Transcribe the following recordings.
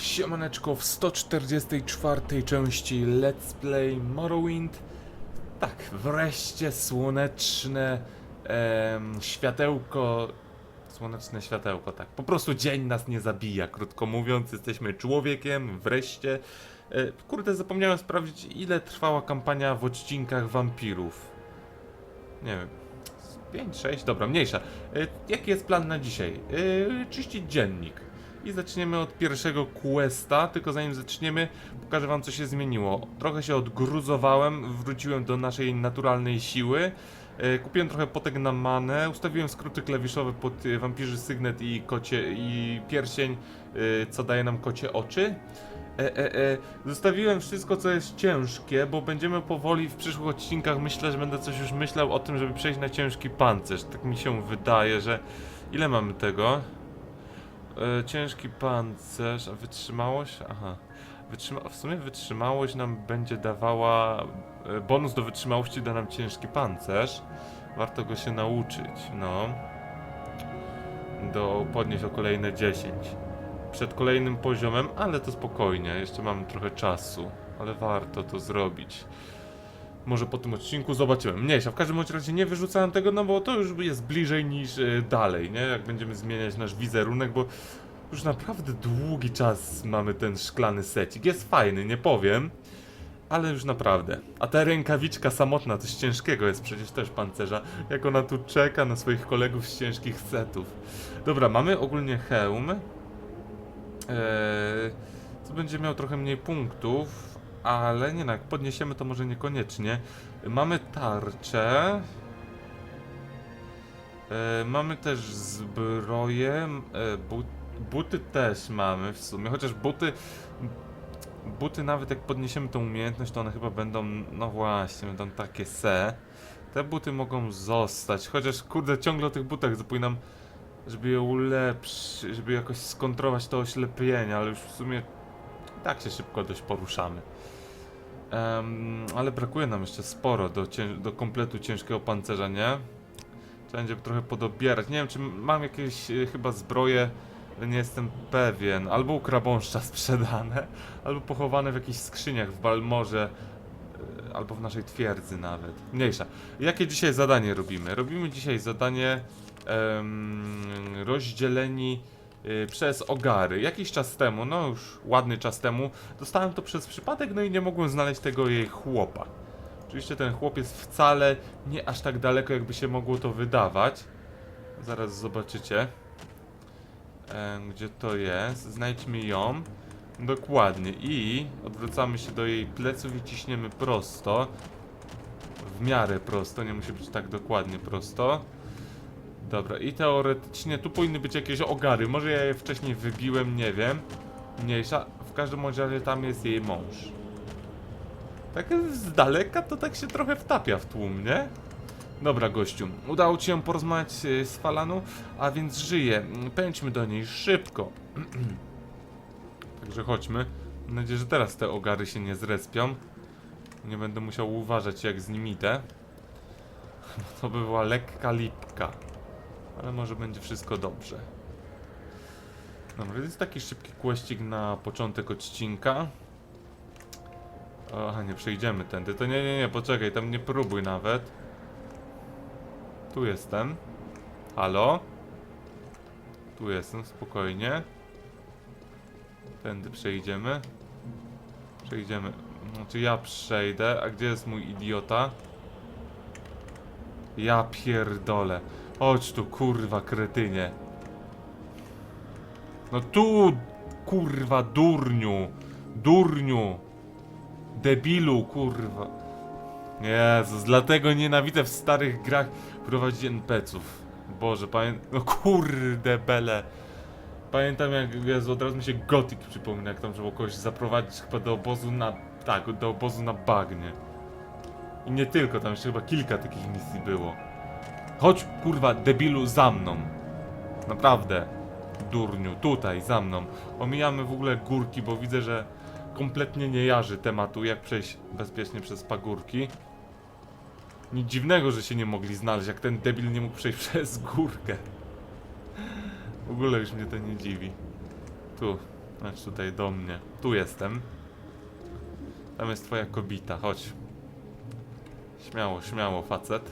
Siemaneczko w 144 części Let's Play Morrowind. Tak, wreszcie słoneczne em, światełko. Słoneczne światełko, tak. Po prostu dzień nas nie zabija, krótko mówiąc. Jesteśmy człowiekiem, wreszcie. E, kurde, zapomniałem sprawdzić, ile trwała kampania w odcinkach wampirów. Nie wiem. 5, 6, dobra, mniejsza. E, jaki jest plan na dzisiaj? E, czyścić dziennik. I zaczniemy od pierwszego questa, tylko zanim zaczniemy, pokażę wam co się zmieniło. Trochę się odgruzowałem, wróciłem do naszej naturalnej siły. E, kupiłem trochę potek na manę, ustawiłem skróty klawiszowe pod e, wampirzy sygnet i kocie i pierścień, e, co daje nam kocie oczy. E, e, e, zostawiłem wszystko, co jest ciężkie, bo będziemy powoli w przyszłych odcinkach. Myślę, że będę coś już myślał o tym, żeby przejść na ciężki pancerz. Tak mi się wydaje, że. Ile mamy tego? E, ciężki pancerz, a wytrzymałość? Aha. Wytrzyma... W sumie wytrzymałość nam będzie dawała. e, Bonus do wytrzymałości da nam ciężki pancerz. Warto go się nauczyć, no. Do podnieść o kolejne 10 przed kolejnym poziomem, ale to spokojnie, jeszcze mam trochę czasu, ale warto to zrobić. Może po tym odcinku zobaczymy. Mniejsza, w każdym razie nie wyrzucałem tego, no bo to już jest bliżej niż e, dalej, nie? Jak będziemy zmieniać nasz wizerunek, bo już naprawdę długi czas mamy ten szklany secik. Jest fajny, nie powiem, ale już naprawdę. A ta rękawiczka samotna, coś ciężkiego jest przecież też pancerza, jak ona tu czeka na swoich kolegów z ciężkich setów. Dobra, mamy ogólnie hełm. Eee, co będzie miał trochę mniej punktów, ale nie no, jak podniesiemy to może niekoniecznie. Mamy tarczę. Eee, mamy też zbroję. E, but, buty też mamy w sumie, chociaż buty. Buty nawet jak podniesiemy tą umiejętność, to one chyba będą, no właśnie, będą takie se. Te buty mogą zostać, chociaż kurde ciągle o tych butach zapominam żeby je ulepszyć, żeby jakoś skontrować to oślepienie, ale już w sumie tak się szybko dość poruszamy. Em, ale brakuje nam jeszcze sporo do, do kompletu ciężkiego pancerza, nie? Trzeba będzie trochę podobierać. Nie wiem, czy mam jakieś e, chyba zbroje, nie jestem pewien. Albo u krabąszcza sprzedane, albo pochowane w jakichś skrzyniach w Balmorze, e, albo w naszej twierdzy nawet. Mniejsza. Jakie dzisiaj zadanie robimy? Robimy dzisiaj zadanie em, rozdzieleni y, przez ogary. Jakiś czas temu, no już ładny czas temu, dostałem to przez przypadek, no i nie mogłem znaleźć tego jej chłopa. Oczywiście ten chłop jest wcale nie aż tak daleko, jakby się mogło to wydawać. Zaraz zobaczycie. Gdzie to jest? Znajdźmy ją. Dokładnie. I odwracamy się do jej pleców i ciśniemy prosto. W miarę prosto, nie musi być tak dokładnie prosto. Dobra, i teoretycznie tu powinny być jakieś ogary. Może ja je wcześniej wybiłem, nie wiem. Mniejsza. W każdym razie tam jest jej mąż. Tak z daleka to tak się trochę wtapia w tłum, nie? Dobra, gościu. Udało ci się porozmawiać e, z Falanu, a więc żyje. Pędźmy do niej szybko. Także chodźmy. Mam nadzieję, że teraz te ogary się nie zrespią. Nie będę musiał uważać jak z nim idę. To by była lekka lipka. Ale może będzie wszystko dobrze. Dobra, to jest taki szybki kłeścik na początek odcinka. Aha, nie przejdziemy tędy. To nie, nie, nie, poczekaj, tam nie próbuj nawet. Tu jestem. Halo? Tu jestem, spokojnie. Tędy przejdziemy. Przejdziemy. Znaczy ja przejdę, a gdzie jest mój idiota? Ja pierdolę. Chodź tu, kurwa, kretynie. No tu, kurwa, durniu. Durniu. Debilu, kurwa. Jezus, dlatego nienawidzę w starych grach prowadzić NPC-ów. Boże, pamiętam. No kurde, bele. Pamiętam jak, Jezu, od razu mi się Gothic przypomina, jak tam trzeba kogoś zaprowadzić chyba do obozu na... Tak, do obozu na bagnie. I nie tylko, tam jeszcze chyba kilka takich misji było. Chodź, kurwa, debilu, za mną. Naprawdę. Durniu, tutaj, za mną. Omijamy w ogóle górki, bo widzę, że kompletnie nie jarzy tematu, jak przejść bezpiecznie przez pagórki. Nic dziwnego, że się nie mogli znaleźć, jak ten debil nie mógł przejść przez górkę. W ogóle już mnie to nie dziwi. Tu. Znaczy tutaj do mnie. Tu jestem. Tam jest twoja kobita, chodź. Śmiało, śmiało, facet.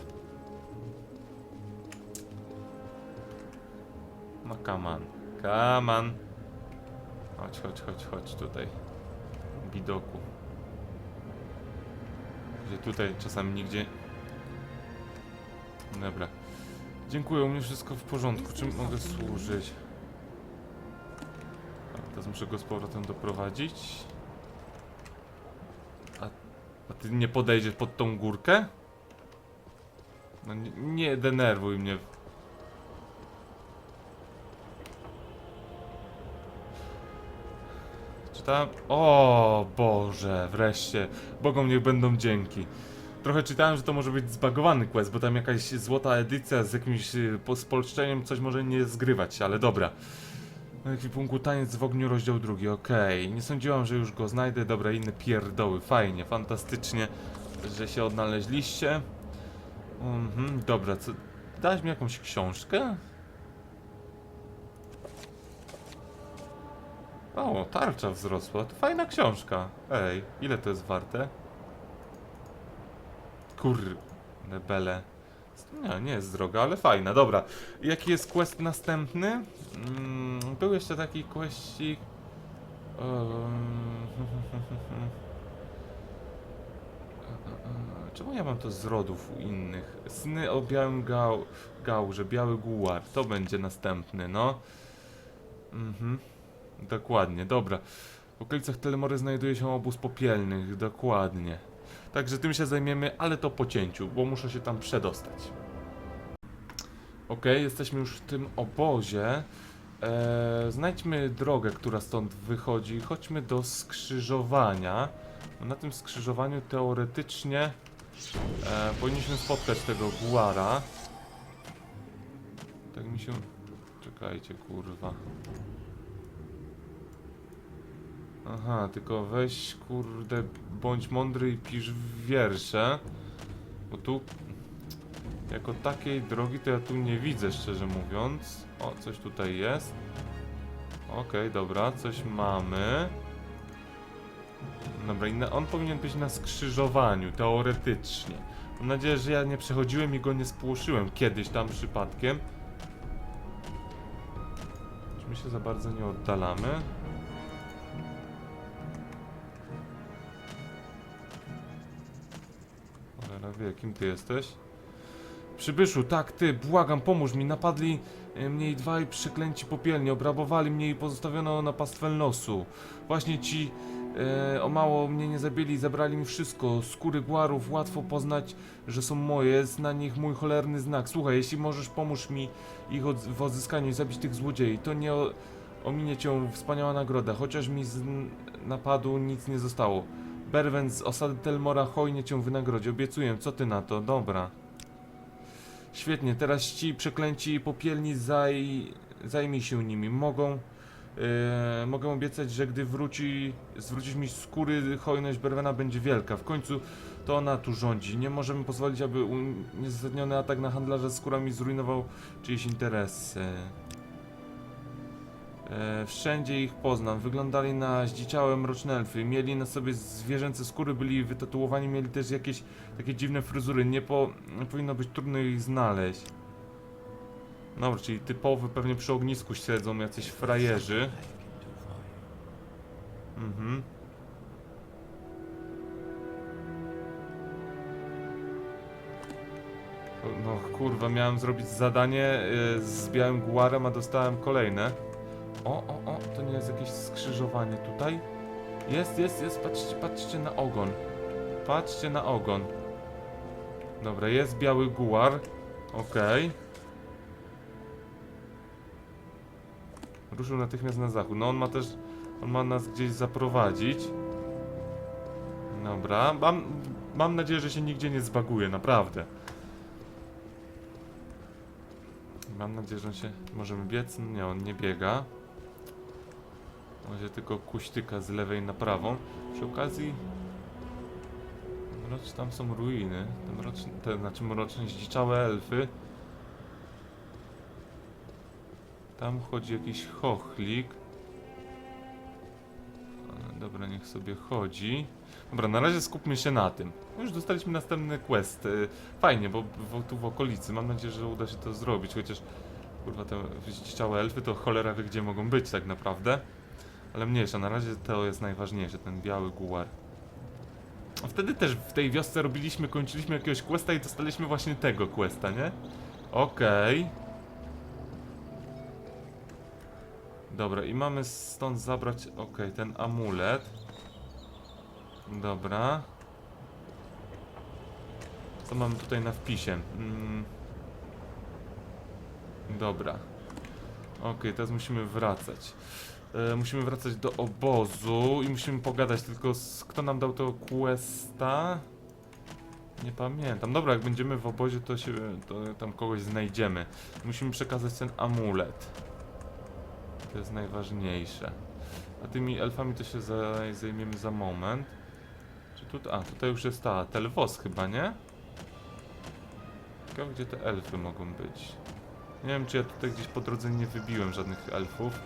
No. Come on. Chodź, chodź, chodź, chodź tutaj. Widoku. Gdzie tutaj czasami nigdzie... Dobra. Dziękuję, u mnie wszystko w porządku. Czym mogę służyć? Teraz muszę go z powrotem doprowadzić. A, a ty nie podejdziesz pod tą górkę? No nie, nie denerwuj mnie. Czy tam... O Boże, wreszcie. Bogom niech będą dzięki. Trochę czytałem, że to może być zbagowany quest, bo tam jakaś złota edycja z jakimś y, po- spolszczeniem coś może nie zgrywać, ale dobra. Na ekwipunku taniec w ogniu, rozdział drugi, okej. Nie sądziłam, że już go znajdę. Dobra, inne pierdoły, fajnie, fantastycznie, że się odnaleźliście. Mhm, dobra, co... Dałeś mi jakąś książkę? O, tarcza wzrosła, to fajna książka. Ej, ile to jest warte? Kurde, bele. Nie, nie jest droga, ale fajna, dobra. Jaki jest quest następny? Mm, był jeszcze taki questik. Ehm, Czemu ja mam to z rodów u innych? Sny o białym gał, gałże, biały gułar. To będzie następny, no. Mhm. Dokładnie, dobra. W okolicach Telemory znajduje się obóz popielnych, dokładnie. Także tym się zajmiemy, ale to po cięciu, bo muszę się tam przedostać. Okej, jesteśmy już w tym obozie. Eee, znajdźmy drogę, która stąd wychodzi. Chodźmy do skrzyżowania. No, Na tym skrzyżowaniu teoretycznie e, powinniśmy spotkać tego guara. Tak mi się... Czekajcie, kurwa. Aha, tylko weź, kurde, bądź mądry i pisz wiersze. Bo tu, jako takiej drogi, to ja tu nie widzę, szczerze mówiąc. O, coś tutaj jest. Okej, dobra, coś mamy. Dobra, na, on powinien być na skrzyżowaniu, teoretycznie. Mam nadzieję, że ja nie przechodziłem i go nie spłoszyłem kiedyś tam przypadkiem. Czy my się za bardzo nie oddalamy? Kim ty jesteś? Przybyszu, tak, ty, błagam, pomóż mi. Napadli e, mnie i dwaj przeklęci popielni, obrabowali mnie i pozostawiono na pastwę losu. Właśnie ci e, o mało mnie nie zabili, zabrali mi wszystko. Skóry guarów, łatwo poznać, że są moje. Jest na nich mój cholerny znak. Słuchaj, jeśli możesz, pomóż mi ich w odzyskaniu i zabić tych złodziei. To nie o, ominie cię wspaniała nagroda, chociaż mi z napadu nic nie zostało. Berwen z osady Telmora hojnie cię wynagrodzi, obiecuję, co ty na to? Dobra. Świetnie, teraz ci przeklęci popielni zaj... zajmij się nimi. Mogą... e, mogę obiecać, że gdy wróci, zwrócisz mi skóry, hojność Berwena będzie wielka. W końcu to ona tu rządzi. Nie możemy pozwolić, aby uzasadniony atak na handlarza skórami zrujnował czyjeś interesy. E, wszędzie ich poznam. Wyglądali na zdziczałe mroczne elfy. Mieli na sobie zwierzęce skóry, byli wytatuowani, mieli też jakieś takie dziwne fryzury. Nie, po, nie powinno być trudno ich znaleźć. Dobra, czyli typowy pewnie przy ognisku siedzą jacyś frajerzy. Mhm. No kurwa, miałem zrobić zadanie y, z białym guarem, a dostałem kolejne. O, o, o, to nie jest jakieś skrzyżowanie tutaj? Jest, jest, jest, patrzcie, patrzcie na ogon. Patrzcie na ogon. Dobra, jest biały guar. Okej. Ruszył natychmiast na zachód. No on ma też, on ma nas gdzieś zaprowadzić. Dobra, mam, mam nadzieję, że się nigdzie nie zbaguje, naprawdę. Mam nadzieję, że on się... Możemy biec? Nie, on nie biega. Może tylko kuśtyka z lewej na prawą. Przy okazji... Mrocz, tam są ruiny. Te mroczne, te, znaczy mroczne, zdziczałe elfy. Tam chodzi jakiś chochlik. Dobra, niech sobie chodzi. Dobra, na razie skupmy się na tym. No Już dostaliśmy następny quest. Y, Fajnie, bo w, tu w okolicy. Mam nadzieję, że uda się to zrobić, chociaż kurwa te zdziczałe elfy to cholera wie gdzie mogą być tak naprawdę. Ale mniejsza, na razie to jest najważniejsze, ten biały guar. A wtedy też w tej wiosce robiliśmy, kończyliśmy jakiegoś questa i dostaliśmy właśnie tego questa, nie? Okej. Dobra, i mamy stąd zabrać, okej, ten amulet. Dobra. Co mamy tutaj na wpisie? Mm. Dobra. Okej, teraz musimy wracać. E, musimy wracać do obozu i musimy pogadać tylko z... Kto nam dał tego questa? Nie pamiętam. Dobra, jak będziemy w obozie, to się... to tam kogoś znajdziemy. Musimy przekazać ten amulet. To jest najważniejsze. A tymi elfami to się za, zajmiemy za moment. Czy tu, a, tutaj już jest ta Telwos chyba, nie? Gdzie te elfy mogą być. Nie wiem, czy ja tutaj gdzieś po drodze nie wybiłem żadnych elfów.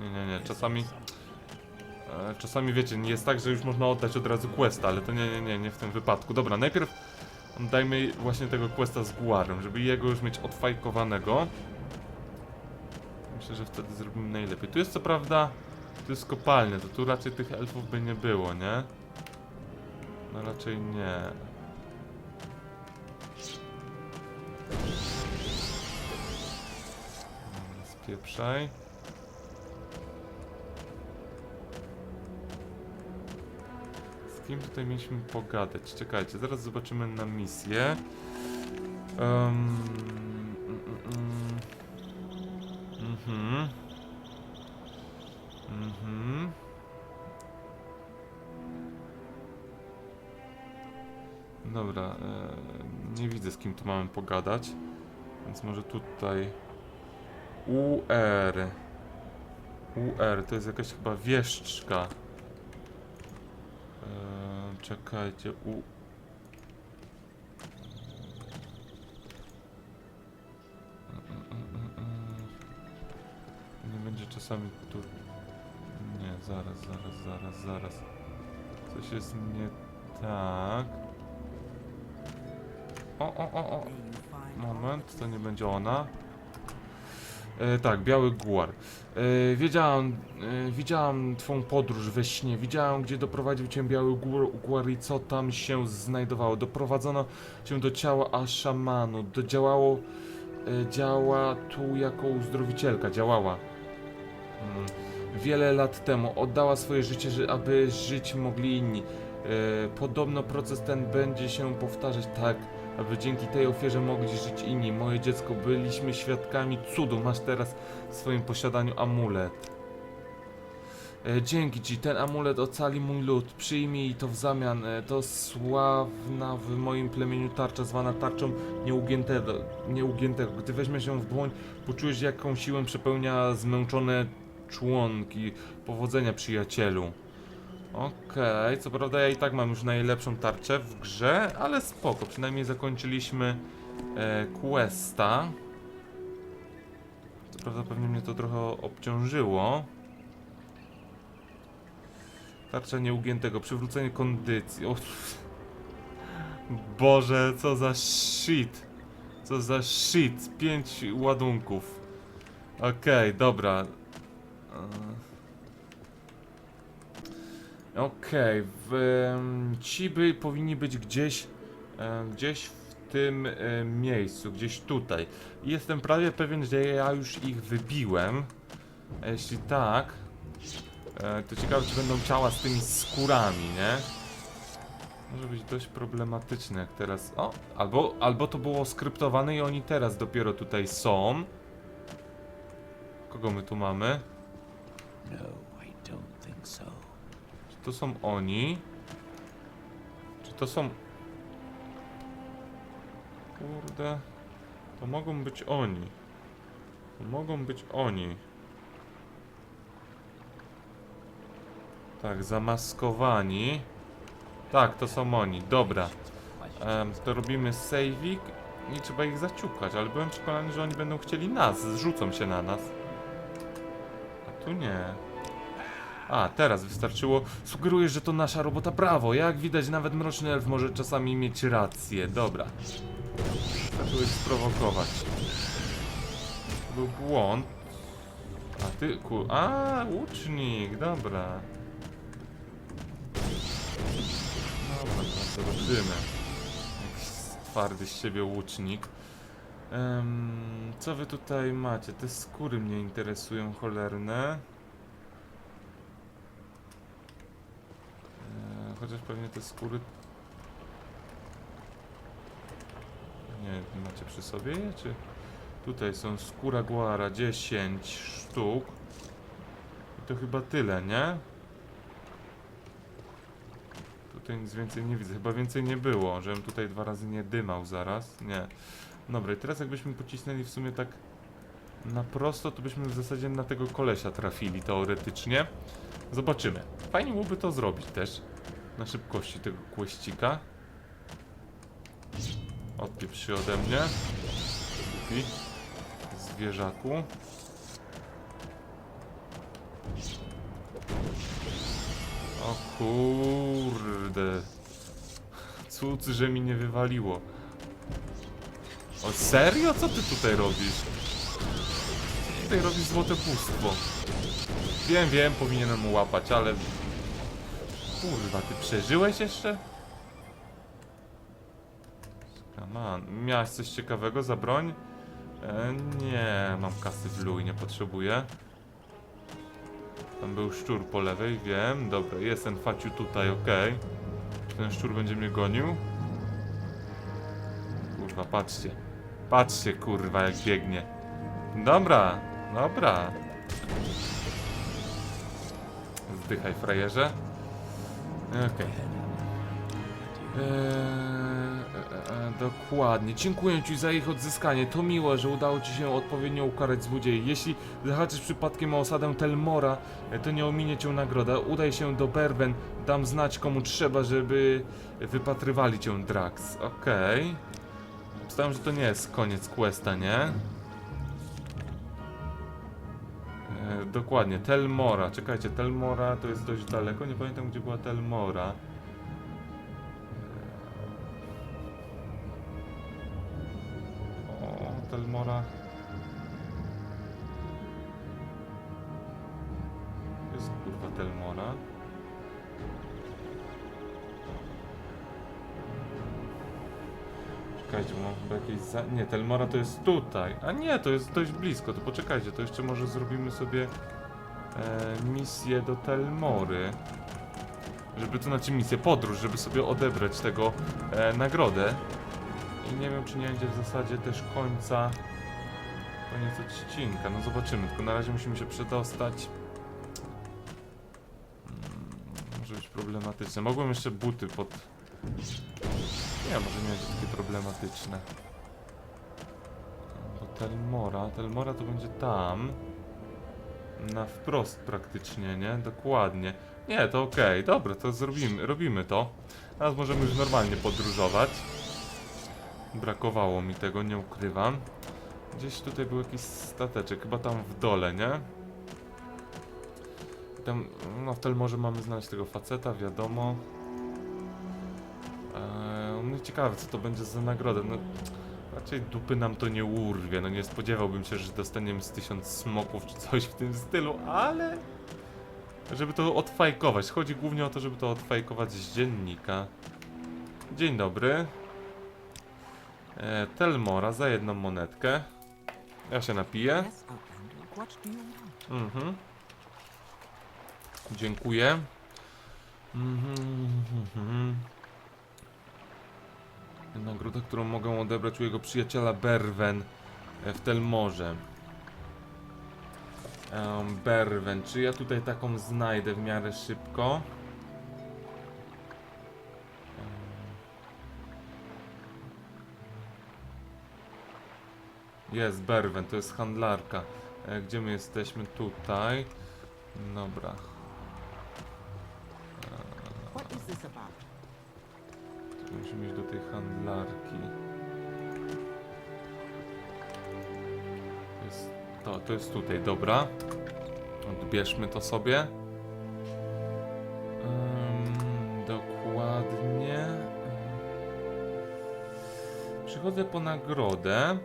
Nie, nie, nie, czasami... E, czasami wiecie, nie jest tak, że już można oddać od razu questa, ale to nie, nie, nie, nie w tym wypadku. Dobra, najpierw dajmy właśnie tego questa z Guarem, żeby jego już mieć odfajkowanego. Myślę, że wtedy zrobimy najlepiej. Tu jest co prawda, tu jest kopalnia, to tu raczej tych elfów by nie było, nie? No raczej nie. Spieprzaj. Kim tutaj mieliśmy pogadać? Czekajcie, zaraz zobaczymy na misję. Um. Dobra, e, nie widzę z kim tu mamy pogadać, więc może tutaj UR. UR to jest jakaś chyba wieszczka. Czekajcie, U. Nie będzie czasami tu. Nie, zaraz, zaraz, zaraz, zaraz. Coś jest nie tak. O, o, o, o. Moment, to nie będzie ona. E, tak, biały guar. E, wiedziałam, e, widziałam twą podróż we śnie. Widziałam, gdzie doprowadził cię biały gór- guar i co tam się znajdowało. Doprowadzono cię do ciała Ashamanu. Do działało, e, działa tu jako uzdrowicielka. Działała. Mm, Wiele lat temu oddała swoje życie, że- aby żyć mogli inni. E, Podobno proces ten będzie się powtarzać tak, aby dzięki tej ofierze mogli żyć inni. Moje dziecko, byliśmy świadkami cudu. Masz teraz w swoim posiadaniu amulet. E, Dzięki ci, ten amulet ocali mój lud. Przyjmij to w zamian. E, To sławna w moim plemieniu tarcza, zwana tarczą nieugiętego. nieugiętego. Gdy weźmiesz ją w dłoń, poczujesz jaką siłę przepełnia zmęczone członki. Powodzenia, przyjacielu. Okej, co prawda ja i tak mam już najlepszą tarczę w grze, ale spoko, przynajmniej zakończyliśmy e, questa. Co prawda pewnie mnie to trochę obciążyło. Tarcza nieugiętego, przywrócenie kondycji. O, Boże, co za shit. Co za shit. Pięć ładunków. Okej, dobra. E, Okej, em, ci by powinni być gdzieś, gdzieś w tym miejscu, gdzieś tutaj. Jestem prawie pewien, że ja już ich wybiłem. A jeśli tak, e, to ciekawe, czy będą ciała z tymi skórami, nie? Może być dość problematyczne, jak teraz. O, albo, albo to było skryptowane i oni teraz dopiero tutaj są. Kogo my tu mamy? No, I don't think so. Czy to są oni? Czy to są... Kurde... To mogą być oni. To mogą być oni. Tak, zamaskowani. Tak, to są oni. Dobra. Em, to robimy saving i trzeba ich zaciukać, ale byłem przekonany, że oni będą chcieli nas, zrzucą się na nas. A tu nie. A, teraz wystarczyło. Sugerujesz, że to nasza robota. Brawo! Jak widać, nawet mroczny elf może czasami mieć rację. Dobra. Wystarczyło sprowokować. To był błąd. A ty, ku... A, łucznik, dobra. Dobra, to zobaczymy. Jakiś twardy z siebie łucznik. Em, co wy tutaj macie? Te skóry mnie interesują cholerne. Chociaż pewnie te skóry... Nie, macie przy sobie je, czy... Tutaj są skóra guara, 10 sztuk. I to chyba tyle, nie? Tutaj nic więcej nie widzę. Chyba więcej nie było, żebym tutaj dwa razy nie dymał zaraz. Nie. Dobra, i teraz jakbyśmy pocisnęli w sumie tak na prosto, to byśmy w zasadzie na tego kolesia trafili teoretycznie. Zobaczymy. Fajnie byłoby to zrobić też. Na szybkości tego kłeścika. Odpieprz się ode mnie. Głupi. Zwierzaku. O kurde. Cud, że mi nie wywaliło. O serio? Co ty tutaj robisz? Ty tutaj robisz złote bóstwo. Wiem, wiem, powinienem mu łapać, ale... Kurwa, ty przeżyłeś jeszcze? Come on. Miałeś coś ciekawego za broń? E, nie, mam kasy w luj, nie potrzebuję. Tam był szczur po lewej, wiem. Dobra, jest ten faciu tutaj, okej. Czy ten szczur będzie mnie gonił? Kurwa, patrzcie. Patrzcie, kurwa, jak biegnie. Dobra, dobra. Zdychaj, frajerze. Okej. Eee, e, e, dokładnie. Dziękuję Ci za ich odzyskanie. To miłe, że udało Ci się odpowiednio ukarać złodziei. Jeśli zahaczysz przypadkiem o osadę Telmora, e, to nie ominie Cię nagroda. Udaj się do Berben. Dam znać komu trzeba, żeby wypatrywali Cię Drax. Okej. Myślałem, że to nie jest koniec questa, nie? Dokładnie, Telmora. Czekajcie, Telmora to jest dość daleko. Nie pamiętam, gdzie była Telmora. O, Telmora. Jest kurwa Telmora. Czekajcie, bo mam jakieś za... Nie, Telmora to jest tutaj. A nie, to jest dość blisko. To poczekajcie, to jeszcze może zrobimy sobie e, misję do Telmory. Żeby to znaczy misję, podróż, żeby sobie odebrać tego e, nagrodę. I nie wiem, czy nie będzie w zasadzie też końca koniec odcinka. No zobaczymy, tylko na razie musimy się przedostać. Mm, Może być problematyczne. Mogłem jeszcze buty pod... Nie, może nie będzie takie problematyczne. Do Telmora. Telmora to będzie tam. Na wprost praktycznie, nie? Dokładnie. Nie, to okej, dobra, to zrobimy, robimy to. Teraz możemy już normalnie podróżować. Brakowało mi tego, nie ukrywam. Gdzieś tutaj był jakiś stateczek, chyba tam w dole, nie? Tam, no w Telmorze mamy znaleźć tego faceta, wiadomo. Ciekawe, co to będzie za nagroda. No, raczej dupy nam to nie urwie. No nie spodziewałbym się, że dostaniemy z tysiąc smoków czy coś w tym stylu, ale... Żeby to odfajkować. Chodzi głównie o to, żeby to odfajkować z dziennika. Dzień dobry. E, Telmora za jedną monetkę. Ja się napiję. Mhm. Dziękuję. Mhm, mhm. Nagroda, którą mogę odebrać u jego przyjaciela Berwen e, w Telmorze. Um, Berwen, czy ja tutaj taką znajdę w miarę szybko? Jest Berwen, to jest handlarka. E, Gdzie my jesteśmy? Tutaj. Dobra. What is this about? tej handlarki. Jest, to, to jest tutaj, dobra. Odbierzmy to sobie. Dokładnie. Przychodzę po nagrodę.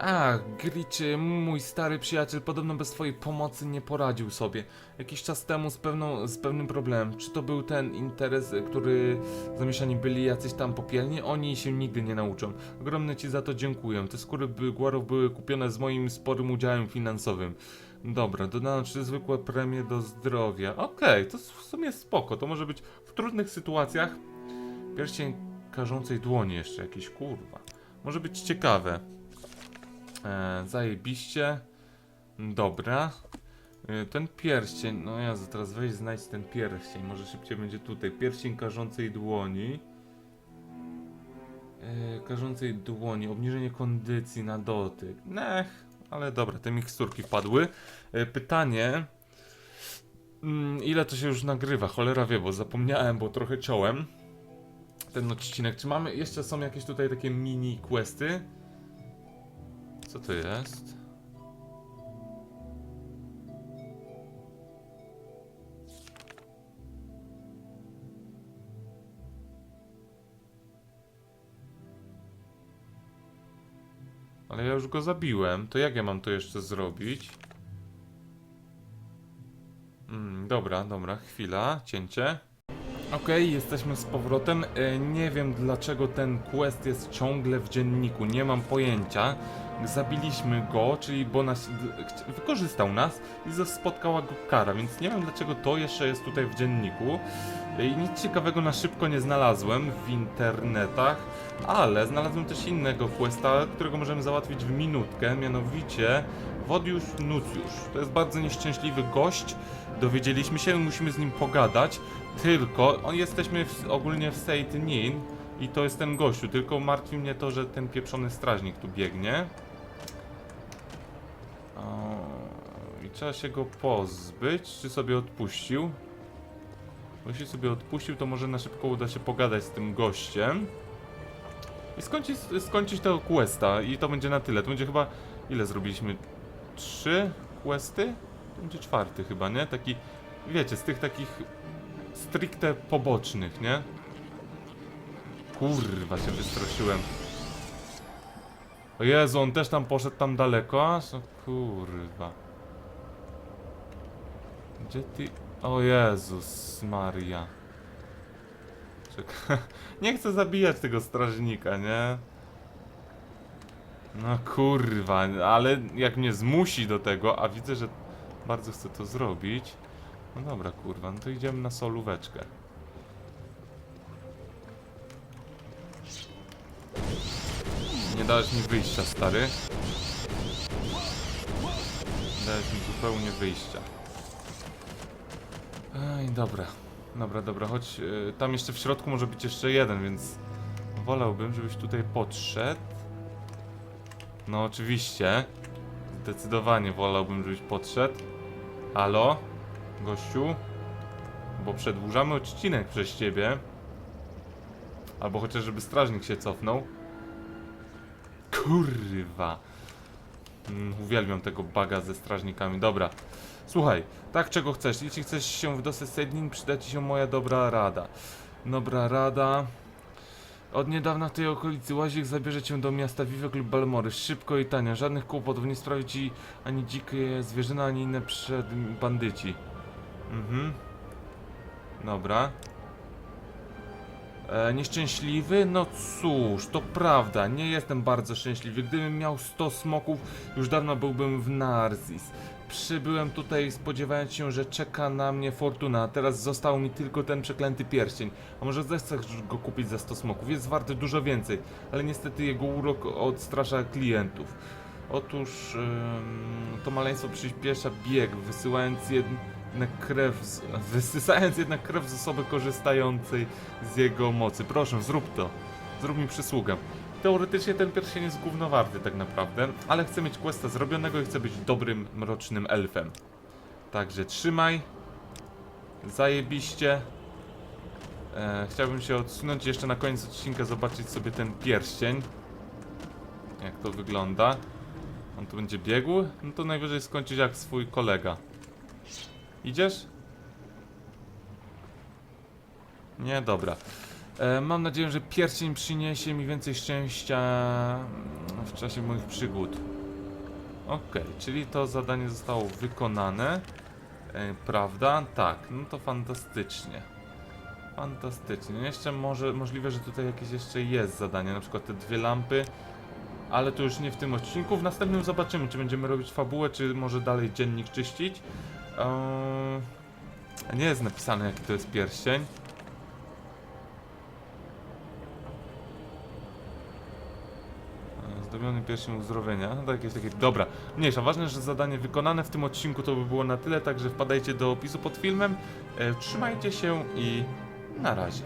A, Griczy, mój stary przyjaciel, podobno bez twojej pomocy nie poradził sobie. Jakiś czas temu z, pewną, z pewnym problemem. Czy to był ten interes, który zamieszani byli jacyś tam popielni? Oni się nigdy nie nauczą. Ogromne ci za to dziękuję. Te skóry Guarów były kupione z moim sporym udziałem finansowym. Dobra, dodano trzy zwykłe premie do zdrowia. Okej, to w sumie spoko. To może być w trudnych sytuacjach. Pierścień karzącej dłoni jeszcze jakiś, kurwa. Może być ciekawe. E, zajebiście. Dobra. E, ten pierścień, no ja teraz weź znajdź ten pierścień, może szybciej będzie tutaj. Pierścień karzącej dłoni. E, karzącej dłoni, obniżenie kondycji na dotyk. Nech, ale dobra, te miksturki padły. E, pytanie. Mm, ile to się już nagrywa? Cholera wie, bo zapomniałem, bo trochę ciąłem ten odcinek. Czy mamy, jeszcze są jakieś tutaj takie mini questy? Co to jest? Ale ja już go zabiłem, to jak ja mam to jeszcze zrobić? Mm, dobra, dobra, chwila, cięcie. Okej, jesteśmy z powrotem. E, nie wiem dlaczego ten quest jest ciągle w dzienniku, nie mam pojęcia. Zabiliśmy go, czyli bo nas, wykorzystał nas i spotkała go kara, więc nie wiem dlaczego to jeszcze jest tutaj w dzienniku. I nic ciekawego na szybko nie znalazłem w internetach, ale znalazłem też innego questa, którego możemy załatwić w minutkę, mianowicie Wodiusz Nucjusz. To jest bardzo nieszczęśliwy gość, dowiedzieliśmy się, musimy z nim pogadać. Tylko, on jesteśmy w, ogólnie w State Nin i to jest ten gościu, tylko martwi mnie to, że ten pieprzony strażnik tu biegnie. I trzeba się go pozbyć, czy sobie odpuścił? Jeśli sobie odpuścił, to może na szybko uda się pogadać z tym gościem. I skończyć, skończyć tego questa i to będzie na tyle. To będzie chyba, ile zrobiliśmy? Trzy questy? To będzie czwarty chyba, nie? Taki, wiecie, z tych takich stricte pobocznych, nie? Kurwa, się wystraszyłem. O Jezu, on też tam poszedł tam daleko? Aż? O kurwa. Gdzie ty... O Jezus Maria. Nie chcę zabijać tego strażnika, nie? No kurwa, ale jak mnie zmusi do tego, a widzę, że bardzo chcę to zrobić. No dobra, kurwa, no to idziemy na solóweczkę. Dałeś mi wyjścia, stary. Dałeś mi zupełnie wyjścia. Ej, dobra. Dobra, dobra, choć y, tam jeszcze w środku może być jeszcze jeden, więc wolałbym, żebyś tutaj podszedł. No oczywiście. Zdecydowanie wolałbym, żebyś podszedł. Halo? Gościu? Bo przedłużamy odcinek przez ciebie. Albo chociaż, żeby strażnik się cofnął. Kurwa. Mm, uwielbiam tego baga ze strażnikami. Dobra. Słuchaj, tak czego chcesz. Jeśli chcesz się wydostać z Sednin, przyda ci się moja dobra rada. Dobra rada. Od niedawna w tej okolicy łazik zabierze cię do miasta Vivek lub Balmory. Szybko i tanio. Żadnych kłopotów. Nie sprawi ci ani dzikie zwierzyna, ani inne przed bandyci. Mhm. Dobra. E, nieszczęśliwy? No cóż, to prawda, nie jestem bardzo szczęśliwy. Gdybym miał 100 smoków, już dawno byłbym w Narzis. Przybyłem tutaj spodziewając się, że czeka na mnie fortuna, a teraz został mi tylko ten przeklęty pierścień. A może zechcesz go kupić za 100 smoków? Jest warty dużo więcej, ale niestety jego urok odstrasza klientów. Otóż ym, to maleństwo przyspiesza bieg, wysyłając jednak krew, z, wysysając jednak krew z osoby korzystającej z jego mocy. Proszę, zrób to. Zrób mi przysługę. Teoretycznie ten pierścień jest gównowarty tak naprawdę, ale chcę mieć questa zrobionego i chcę być dobrym, mrocznym elfem. Także trzymaj. Zajebiście. E, chciałbym się odsunąć jeszcze na koniec odcinka, zobaczyć sobie ten pierścień. Jak to wygląda. On tu będzie biegł? No to najwyżej skończyć jak swój kolega. Idziesz? Nie, dobra. E, mam nadzieję, że pierścień przyniesie mi więcej szczęścia w czasie moich przygód. Okej, czyli to zadanie zostało wykonane. E, prawda? Tak, no to fantastycznie. Fantastycznie. Jeszcze może możliwe, że tutaj jakieś jeszcze jest zadanie, na przykład te dwie lampy. Ale to już nie w tym odcinku. W następnym zobaczymy, czy będziemy robić fabułę, czy może dalej dziennik czyścić. Eee, nie jest napisane, jaki to jest pierścień. Eee, Zdobiony pierścień uzdrowienia. No jakieś takie. Dobra, mniejsza. Ważne, że zadanie wykonane w tym odcinku to by było na tyle, także wpadajcie do opisu pod filmem. E, trzymajcie się i na razie.